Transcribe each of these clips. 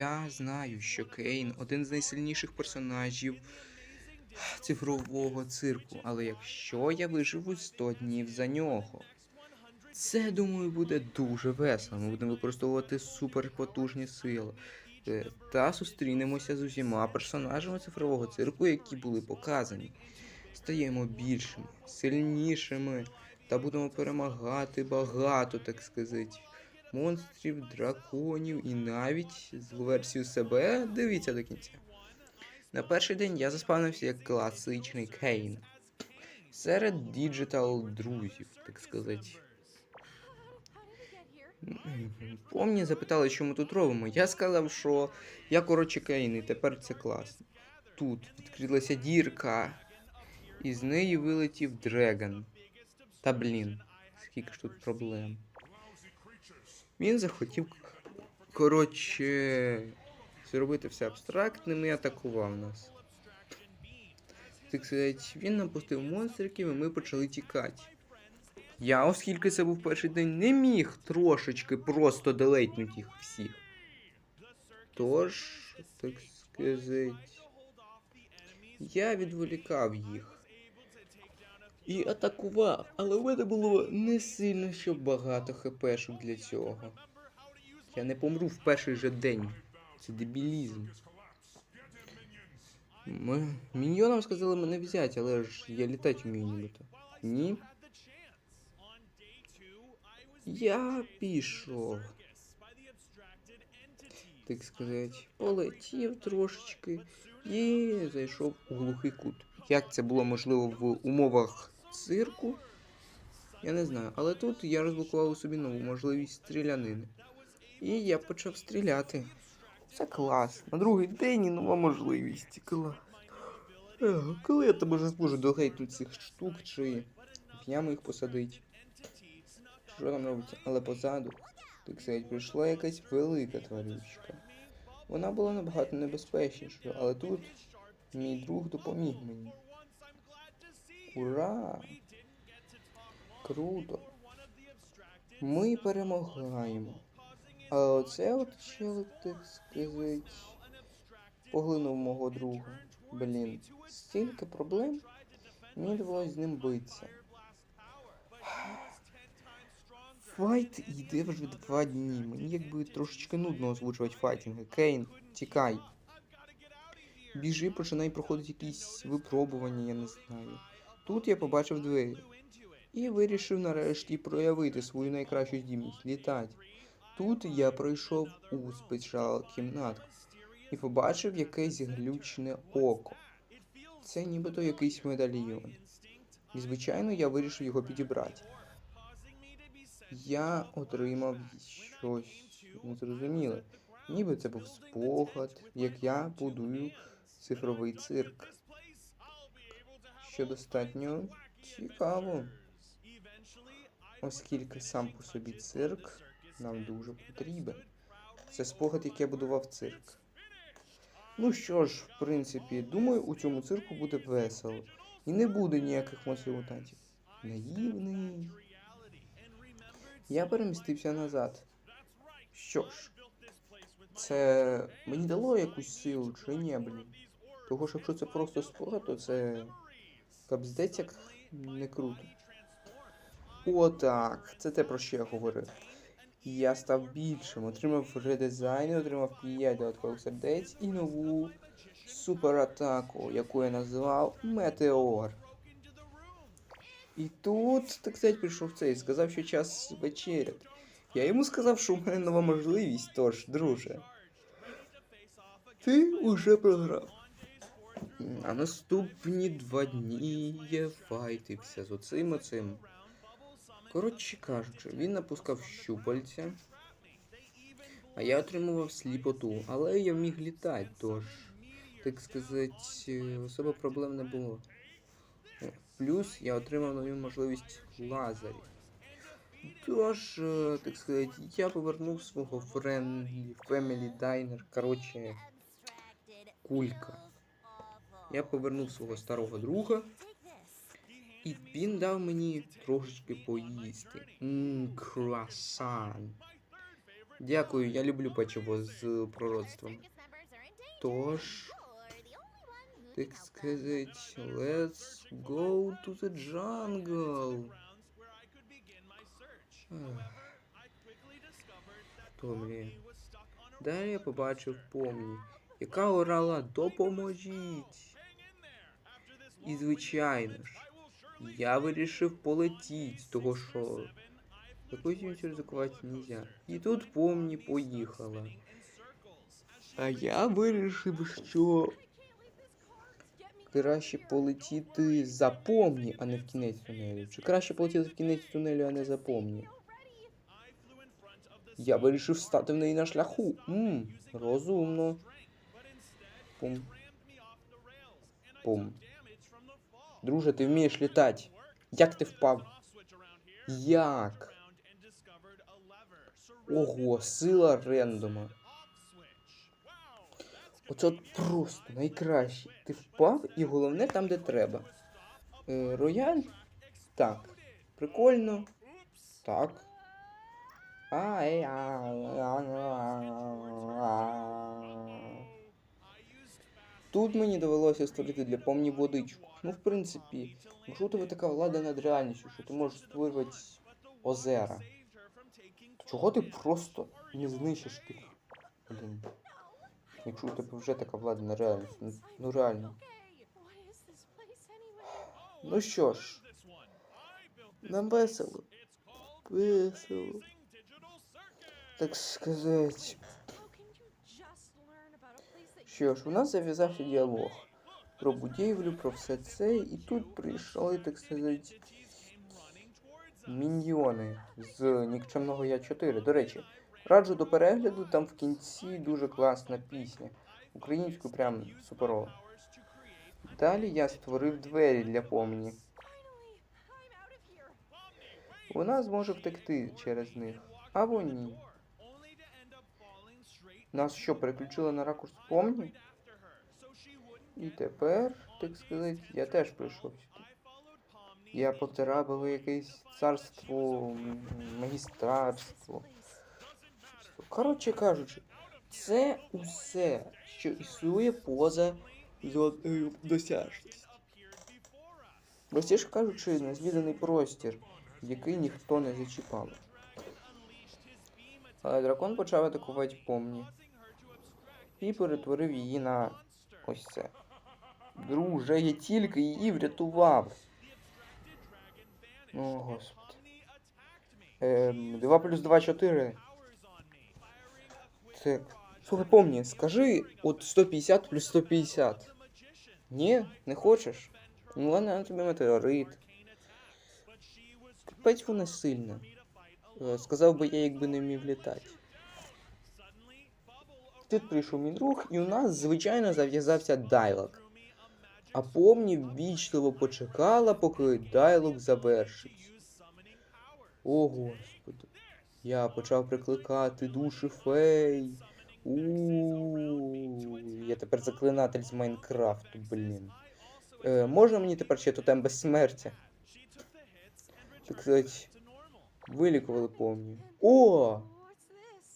Я знаю, що Кейн один з найсильніших персонажів цифрового цирку, але якщо я виживу 100 днів за нього, це, думаю, буде дуже весело. Ми будемо використовувати суперпотужні сили. Е, Та зустрінемося з усіма персонажами цифрового цирку, які були показані. Стаємо більшими, сильнішими та будемо перемагати багато, так сказати, монстрів, драконів і навіть злу версію себе. Дивіться до кінця. На перший день я заспавнився як класичний Кейн. Серед діджитал друзів, так сказати. Помні запитали, що ми тут робимо. Я сказав, що я коротше Кейн, і тепер це класно. Тут відкрилася дірка, і з неї вилетів Дрегон. Та блін, скільки ж тут проблем. Він захотів, коротше, зробити все абстрактним і атакував нас. Так сказати, він напустив монстриків, і ми почали тікати. Я, оскільки це був перший день, не міг трошечки просто делейтнути їх всіх. Тож, так сказати, я відволікав їх. І атакував, але в мене було не сильно що багато хпшок для цього. Я не помру в перший же день. Це дебілізм. Ми... Міньйонам сказали мене взяти, але ж я літати вмію нібито. Ні. Я пішов. Так сказати, полетів трошечки і зайшов у глухий кут. Як це було можливо в умовах цирку? Я не знаю. Але тут я розблокував собі нову можливість стрілянини. І я почав стріляти. Це клас. На другий день і нова можливість. Клас. Ех, Коли я тебе вже зможу догейту цих штук чи в яму їх посадить? Що там робиться? Але позаду, так сказати, прийшла якась велика тварючка. Вона була набагато небезпечнішою, але тут мій друг допоміг мені. Ура! Круто! Ми перемагаємо. А оце от челик, так сказати, поглинув мого друга. Блін, стільки проблем. Мені довелось з ним битися. Файт йде вже два дні. Мені якби трошечки нудно озвучувати файтинги. Кейн, тікай. Біжи, починай проходити якісь випробування, я не знаю. Тут я побачив двері. І вирішив нарешті проявити свою найкращу здібність літати. Тут я пройшов у спеціал кімнатку і побачив якесь глючне око. Це нібито якийсь медальйон. І звичайно я вирішив його підібрати. Я отримав щось незрозуміле. Ніби це був спогад, як я будую цифровий цирк. Що достатньо цікаво. Оскільки сам по собі цирк нам дуже потрібен. Це спогад, як я будував цирк. Ну що ж, в принципі, думаю, у цьому цирку буде весело. І не буде ніяких монстрів. Наївний. Я перемістився назад. Що ж, це мені дало якусь силу чи ні, блін? Того що якщо це просто спогад, то це капздець як не круто. Отак, це те, про що я говорив. Я став більшим, отримав редизайн, отримав 5 додаткових сердець і нову суператаку, яку я назвав Метеор. І тут, так сказати, прийшов цей і сказав, що час вечеряти. Я йому сказав, що у мене нова можливість, тож, друже. Ти уже програв. А наступні два дні я файтився з оцим оцим. Коротше кажучи, він напускав щупальця, а я отримував сліпоту, але я вміг літати, тож, так сказати, особо проблем не було. Е, Плюс я отримав нову можливість лазерів. Тож, е, так сказати, я повернув свого friendly family diner, коротше, кулька. Я повернув свого старого друга, і він дав мені трошечки поїсти. Ммм, круасан. Дякую, я люблю печиво з пророцтвом. Тож, так сказать, let's go to the jungle. Добре. Далі я побачив помні, яка орала «Допоможіть!» І звичайно ж, я вирішив полетіти, того що нічого ризикувати нельзя. І тут помні поїхала. А я вирішив, що краще полетіти за помні, а не в кінець тунелю. Чи краще полетіти в кінець тунелю, а не за помні? Я вирішив стати в неї на шляху. Мм, розумно. Пум. Пум. Друже, ти вмієш літати. Як ти впав? Як? Ого, сила рендома. Оце от просто найкраще. Ти впав і головне там, де треба. Е, рояль? Так. Прикольно. Так. Ай. Тут мені довелося створити для помні водичку. Ну, в принципі, якщо у тебе така влада над реальністю, що ти можеш створювати озера, чого ти просто не знищиш тих? Блін. Якщо у тебе вже така влада над реальністю, ну, ну реально. Ну що ж, нам весело. Весело. Так сказать. Що ж, у нас зав'язався діалог про будівлю, про все це, і тут прийшли, так сказати, міньйони з нікчемного Я 4. До речі, раджу до перегляду, там в кінці дуже класна пісня. Українською прям суперово. Далі я створив двері для помні. Вона зможе втекти через них, або ні. Нас що, переключили на ракурс помні? І тепер, так сказати, я теж прийшов сюди. Я потрапив якесь царство, магістрарство. Коротше кажучи, це усе, що існує поза зоною досяжності. Простіше кажучи, незвіданий простір, який ніхто не зачіпав. Але дракон почав атакувати помні і перетворив її на ось це. Друже, я тільки її врятував. О, господи. Ем, 2 плюс 2 4. Так. Слухай, помні, скажи от 150 плюс 150. Ні, не хочеш? Ну ладно, на тобі метеорит. Капець вона сильна. Е, Сказав би я, якби не вмів літати. Тут прийшов мій друг, і у нас, звичайно, зав'язався дайлог. А помні ввічливо почекала, поки дайлог завершить. О, господи. Я почав прикликати душі фей. у Я тепер заклинатель з Майнкрафту, блін. Е, можна мені тепер ще тотем безсмертя? Так сказати, вилікували помні. О!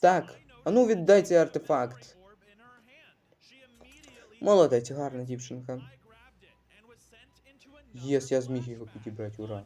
Так, а ну віддай цей артефакт. Молодець, гарна дівчинка. Єс, я зміг його підібрати, ура.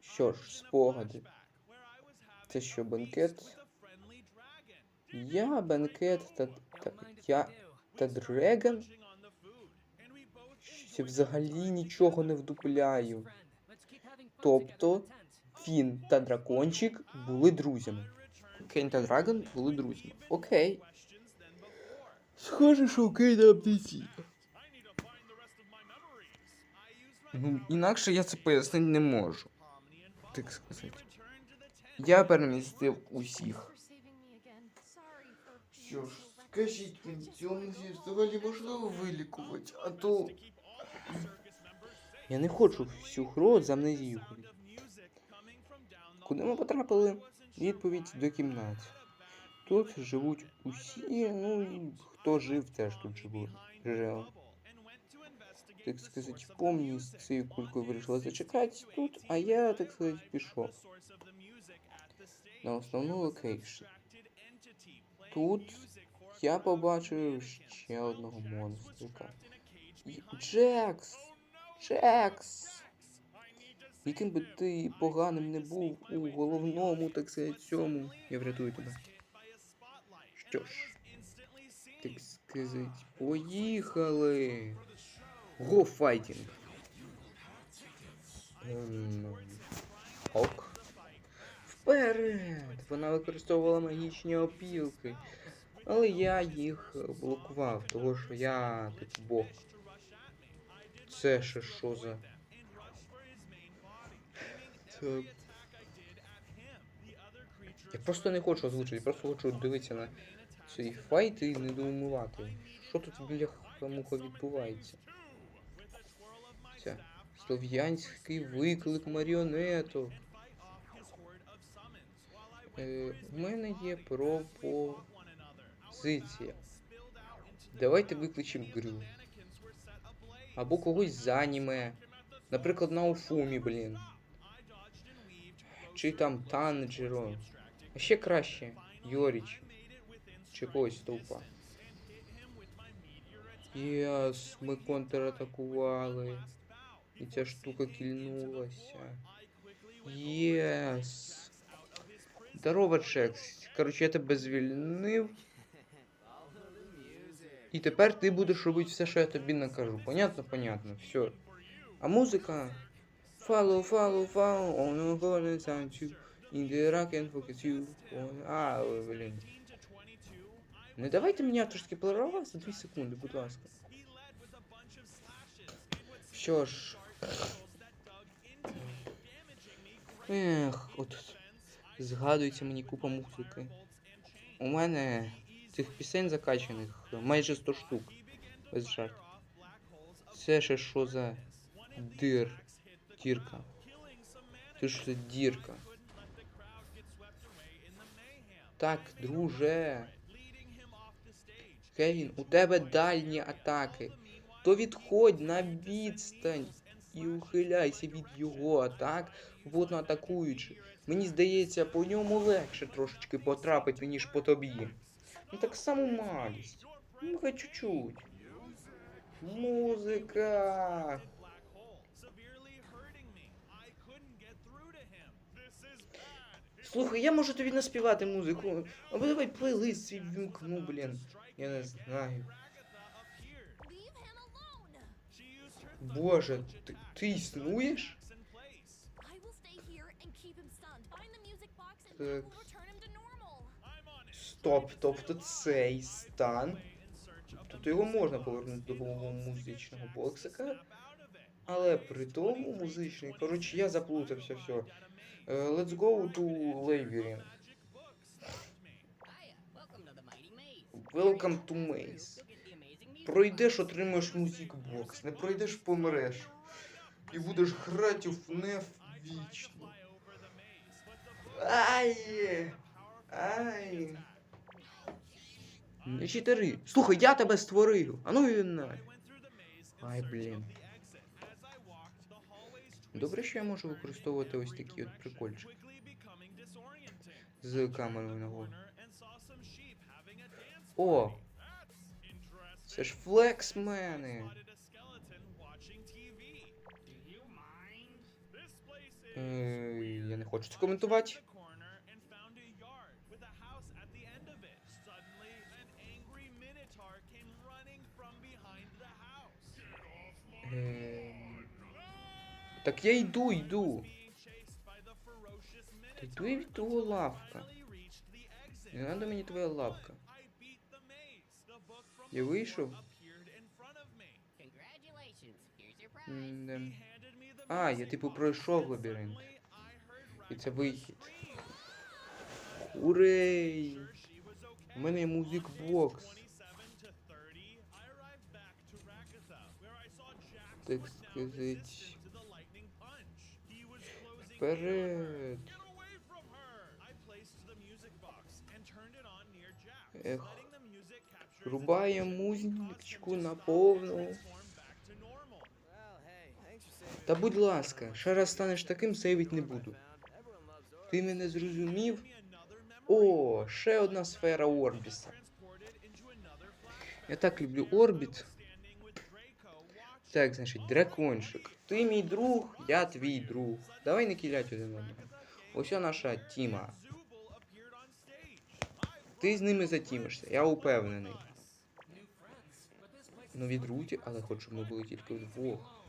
Що ж, спогади. Це що, бенкет? Я, бенкет та, та я та Дрегон? Я взагалі нічого не вдупляю. Тобто, Фін та дракончик були друзями. Кейн та Драгон були друзями. Окей. Схоже, що Кейн амнезія. Ну, інакше я це пояснити не можу. Так сказати. Я перемістив усіх. Що ж, скажіть мені, цю взагалі можливо вилікувати, а то. Я не хочу всю гру з амнезією. ходити. Куди ми потрапили? Відповідь до кімнат. Тут живуть усі, ну хто жив, теж тут живуть. Жив. Так сказати, помні з цією кулькою вирішила зачекати тут, а я, так сказати, пішов. на основну локейшн. Тут я побачив ще одного монстрика. Джекс! Джекс! Яким би ти поганим не був у головному, так сказати, цьому, я врятую тебе. Що ж, так сказати, поїхали! Го файтінг! Ок. Вперед! Вона використовувала магічні опілки. Але я їх блокував, тому що я типу бог. Це ще що за. Я просто не хочу озвучити, просто хочу дивитися на цей файт і не думати, що тут біля муха відбувається. Це слов'янський виклик маріонеток. Е, у мене є пропозиція. Давайте викличемо Грю. Або когось з аніме. Наприклад, Науфумі, блін. Чи там Танджеро. А ще краще. Йоріч. Чи когось тупа. Єс, ми контратакували. І ця штука кільнулася. Єс. Здорово, Чекс. Короче, я тебе звільнив. І тепер ти будеш робити все, що я тобі накажу. Понятно, понятно, все. А музика. Follow, follow, follow, on the golden sound you. In the rock and focus you. А, блін. Не давайте мені авторські права за 2 секунди, будь ласка. Що ж. Ех, от згадується мені купа музики. У мене цих пісень закачаних майже 100 штук. Без жарт. Це ще що за дир. Дірка. Це ж це дірка. Так, друже. Кевін, у тебе дальні атаки. То відходь на відстань і ухиляйся від його атак, водно атакуючи. Мені здається, по ньому легше трошечки потрапити, ніж по тобі. Ну так само малість. Ну, хоч чуть-чуть. Музика. Слухай, я можу тобі наспівати музику. Або давай плейлист свій вімкну, блін. Я не знаю. Боже, ти, ти існуєш? Так. Стоп, тобто цей стан. Тобто його можна повернути до допомогою музичного боксика. Але при тому музичний. Коротше, я заплутався все. Е, Let's go to Labyrinth. Welcome to Maze. Пройдеш, отримаєш музик-бокс. Не пройдеш, помреш. І будеш грати в НЕФ вічно. Ай! Ай! Не читери. Слухай, я тебе створив. А ну і на. Ай, блін. Добре, що я можу використовувати ось такі от прикольчики. З камерою нагору. О! Це ж флексмени. Е, я не хочу це коментувати. Ем, Так я йду, йду. Та йду і від того лавка. Не треба мені твоя лавка. Я вийшов. М-да. А, я типу пройшов лабіринт. І це вихід. Урей! У мене є музик-бокс. Так сказать. Вперед! Ех. Рубаємо музичку на повну. Та будь ласка, ще раз станеш таким, сейвить не буду. Ти мене зрозумів? О, ще одна сфера Орбіса. Я так люблю Орбіт. Так, значить, дракончик. Ти мій друг, я твій друг. Давай не кілять один одного. Ось наша Тіма. Ти з ними затімишся, я упевнений. Нові друзі, але хочу, ми були тільки вдвох.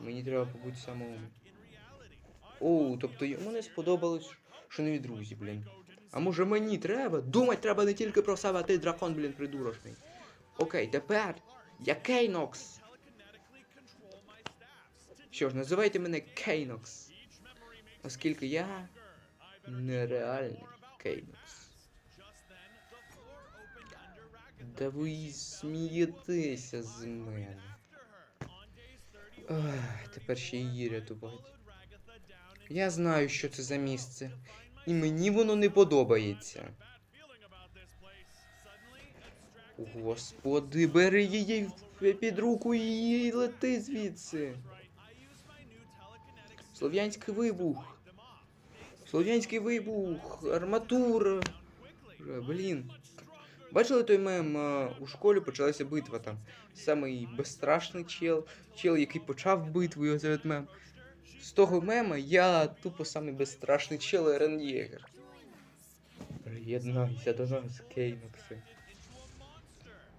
Мені треба побути самому. Оу, тобто йому не сподобалось, що нові друзі, блін. А може мені треба? Думать треба не тільки про себе, а ти дракон, блін, придурочний. Окей, тепер я Кейнокс. Що ж, називайте мене Кейнокс. Оскільки я нереальний Кейнокс. Да ви смієтеся з мене. Ах, тепер ще її рятувати. Я знаю, що це за місце. І мені воно не подобається. Господи, бери її під руку і лети звідси. Слов'янський вибух. Слов'янський вибух. Арматура. Е, Блін. Бачили той мем у школі почалася битва там. Самий безстрашний чел, чел, який почав битву, і оце мем. З того мема я тупо самий безстрашний чел Ерен Єгер. Приєднайся до нас, Кейнокси.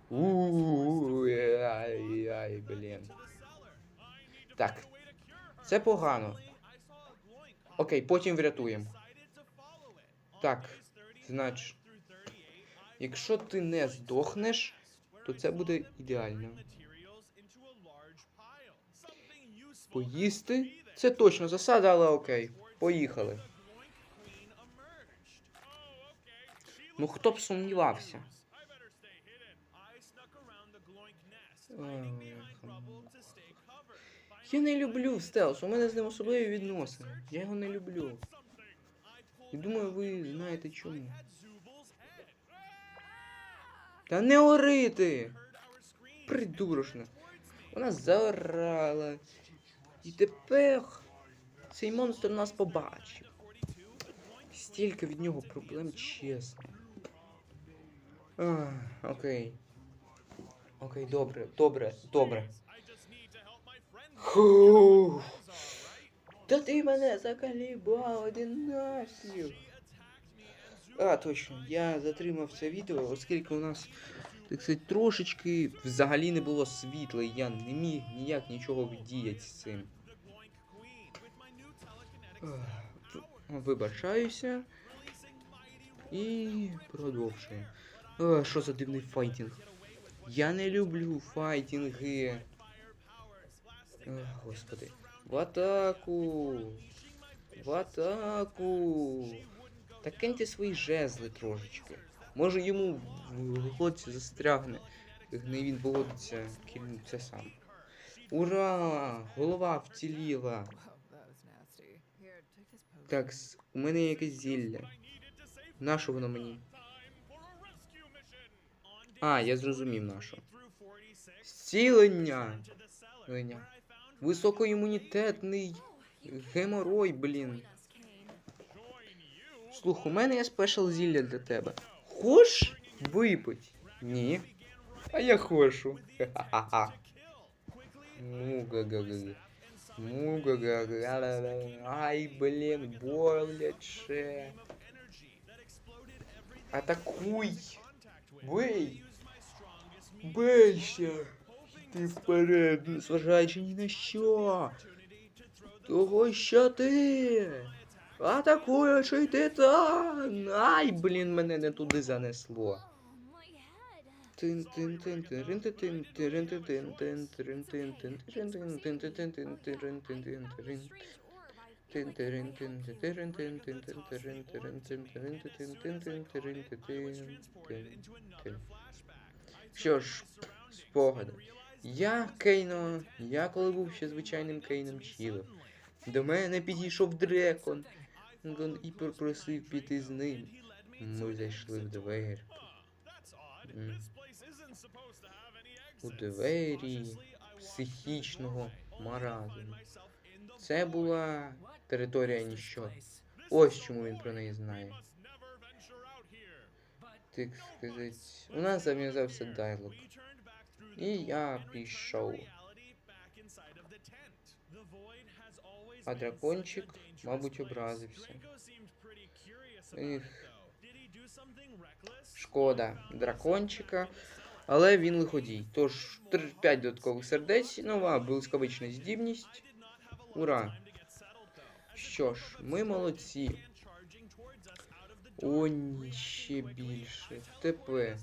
Ууу, ай, ай, блін. Так. Це погано. Окей, потім врятуємо. Так, значить. Якщо ти не здохнеш, то це буде ідеально. Поїсти? Це точно засада, але окей. Поїхали. Ну хто б сумнівався? Я не люблю стелс, у мене з ним особливі відносини. Я його не люблю. І думаю, ви знаєте чому. Та не орити! Придурочна. Вона заорала. І тепер цей монстр нас побачив. Стільки від нього проблем, чесно. Ах, окей. Окей, добре, добре, добре. Фух. Та ти мене закалібав один нафіг. А, точно, я затримав це відео, оскільки у нас, так сказати, трошечки взагалі не було світла, і я не міг ніяк нічого вдіяти з цим. Вибачаюся. І продовжуємо. Що за дивний файтінг? Я не люблю файтінги. Ах, господи. В атаку! В атаку! Та киньте свої жезли трошечки. Може йому в глотці застрягне. Не він поводиться кільце сам. Ура! Голова вціліла. Так, у мене є якесь зілля. Нащо воно мені? А, я зрозумів нащо. Зцілення! Зцілення. Високоімунітетний геморой, блін. Слух, у мене є спешл зілля для тебе. Хош випить? Ні. А я хочу. Ха-ха-ха. Муга-га-га. Муга-га-га. Ай, блін, боляче. Атакуй. Бей. Бейся. Ти вперед, зважаючи ні на що. Того, що ти. Атакуючий титан! Ай, блін, мене не туди занесло. Oh. Тин тин тин тин тин Що ж, спогади. Я Кейно, я коли був ще звичайним Кейном Чілом. До мене підійшов Дрекон і попросив піти з ним. Ми зайшли в двері. У двері психічного маразму. Це була територія ніщо. Ось чому він про неї знає. так сказати, у нас зав'язався дайлог. І я пішов. А дракончик, мабуть, образився. Ех. Шкода дракончика. Але він лиходій. Тож 5 додаткових сердець, нова блискавична здібність. Ура! Що ж, ми молодці. О, ні, ще більше. ТП.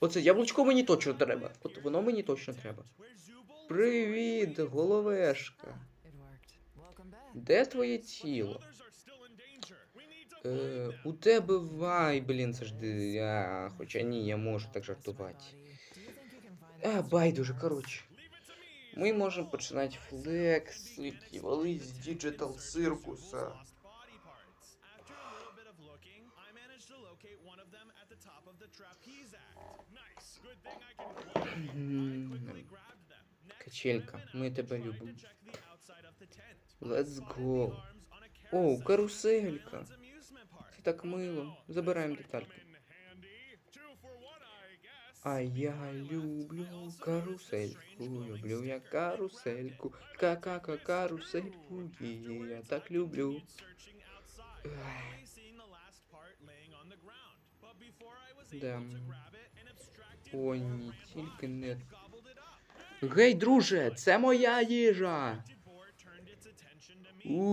Оце яблучко мені точно треба. От воно мені точно треба. Привіт, головешка. Де твоє тіло? Е, у тебе вай, блін, це ж ди- а, Хоча ні, я можу так жартувати. А, байдуже, коротше. Ми можемо починати флексити, вали з діджитал циркуса. Качелька, ми тебе любимо. Let's go. О, каруселька. Це так мило. Забираємо детальки. А я люблю карусельку, люблю я карусельку, ка-ка-ка карусельку, її я так люблю. Ай. Да. О, ні, тільки не. Гей, друже, це моя їжа. У.